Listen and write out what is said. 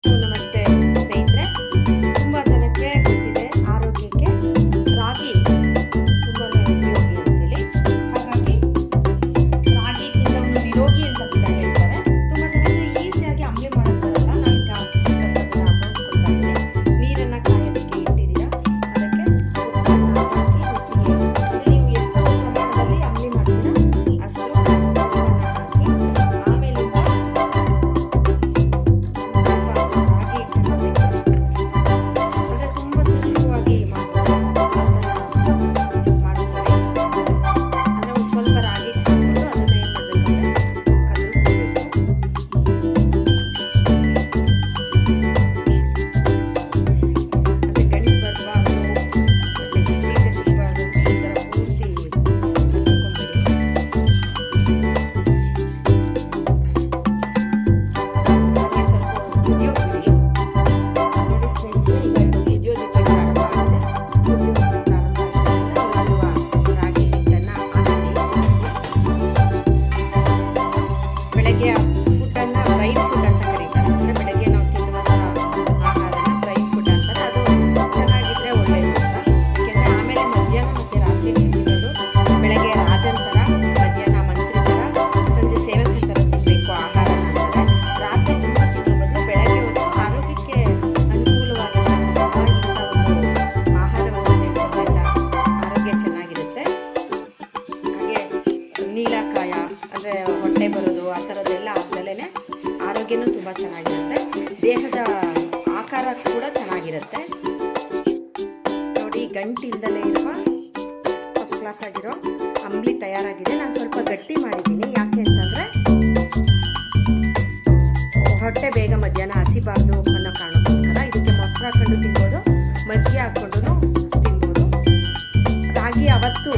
So, naman ನೀಲಕಾಯ, ಅಂದರೆ ಹೊಟ್ಟೆ ಬರೋದು, ಆ ಥರದ್ದೆಲ್ಲ ಆದಮೇಲೆ ಆರೋಗ್ಯನೂ ತುಂಬ ಚೆನ್ನಾಗಿರುತ್ತೆ. ದೇಹದ ಆಕಾರ ಕೂಡ ಚೆನ್ನಾಗಿರುತ್ತೆ. ನೋಡಿ, ಗಂಟಿಲ್ದಲೇ ಇರುವ ಫಸ್ಟ್ ಕ್ಲಾಸ್ ಆಗಿರೋ ಅಂಬ್ಲಿ ತಯಾರಾಗಿದೆ. ನಾನು ಸ್ವಲ್ಪ ಗಟ್ಟಿ ಮಾಡಿದ್ದೀನಿ. ಯಾಕೆ ಅಂತಂದರೆ, ಹೊಟ್ಟೆ ಬೇಗ ಮಧ್ಯಾಹ್ನ ಹಸಿಬಾರ್ದು ಅನ್ನೋ ಕಾರಣಕ್ಕೋಸ್ಕರ ಇದಕ್ಕೆ ಮೊಸರು ಹಾಕೊಂಡು ತಿನ್ಬೋದು, ಮಜ್ಜಿಗೆ ಹಾಕ್ಕೊಂಡು ತಿನ್ಬೋದು. ರಾಗಿ ಅವತ್ತು